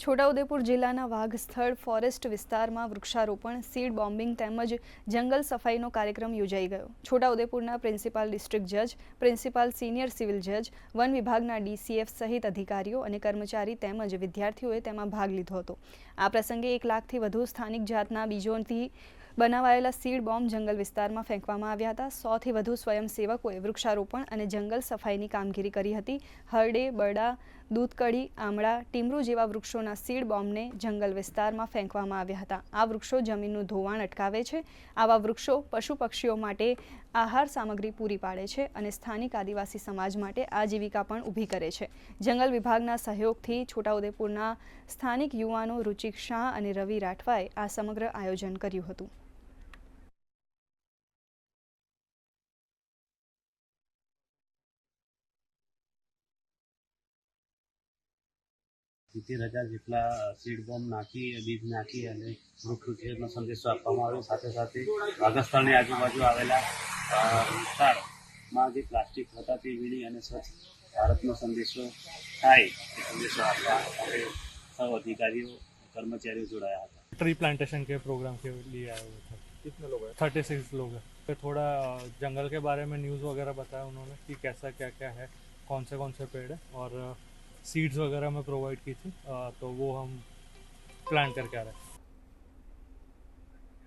છોટાઉદેપુર જિલ્લાના વાઘ સ્થળ ફોરેસ્ટ વિસ્તારમાં વૃક્ષારોપણ, સીડ બોમ્બિંગ તેમજ જંગલ સફાઈનો કાર્યક્રમ યોજાઈ ગયો. છોટાઉદેપુરના પ્રિન્સિપાલ ડિસ્ટ્રિક્ટ જજ, પ્રિન્સિપાલ સિનિયર સિવિલ જજ, વન વિભાગના ડીસીએફ સહિત અધિકારીઓ અને કર્મચારી તેમજ વિદ્યાર્થીઓએ તેમાં ભાગ લીધો હતો. આ પ્રસંગે એક લાખથી વધુ સ્થાનિક જાતના બીજોથી બનાવાયેલા સીડ બોમ્બ જંગલ વિસ્તારમાં ફેંકવામાં આવ્યા હતા. સોથી વધુ સ્વયંસેવકોએ વૃક્ષારોપણ અને જંગલ સફાઈની કામગીરી કરી હતી. હરડે બરડા દૂધકડી આમળા, ટીમરૂ જેવા વૃક્ષોના સીડ બોમ્બને જંગલ વિસ્તારમાં ફેંકવામાં આવ્યા હતા. આ વૃક્ષો જમીનનું ધોવાણ અટકાવે છે. આવા વૃક્ષો પશુ પક્ષીઓ માટે આહાર સામગ્રી પૂરી પાડે છે અને સ્થાનિક આદિવાસી સમાજ માટે આજીવિકા પણ ઊભી કરે છે. જંગલ વિભાગના સહયોગથી છોટાઉદેપુરના સ્થાનિક યુવાનો રુચિક શાહ અને રવિ રાઠવાએ આ સમગ્ર આયોજન કર્યું હતું. સિત્તેર હજાર જેટલા સીડ બોમ્બ નાખી બીજ નાખી અને વૃક્ષ ઉછેરનો સંદેશો આપવામાં આવ્યો સાથે સાથે વાઘસ્થળની આજુબાજુ આવેલા અ, વિસ્તારમાં જે પ્લાસ્ટિક હતા તે વીણી અને સ્વચ્છ ભારતનો સંદેશો થાય એ સંદેશો આપવા માટે સૌ અધિકારીઓ કર્મચારીઓ જોડાયા હતા ट्री प्लांटेशन के प्रोग्राम के लिए आए हुए थे कितने लोग हैं थर्टी सिक्स लोग हैं फिर थोड़ा जंगल के बारे में न्यूज़ वगैरह बताया उन्होंने कि कैसा क्या क्या है कौन से कौन से पेड़ है और सीड्स वगैरह में प्रोवाइड की थी अ, तो वो हम प्लान करके आ रहे हैं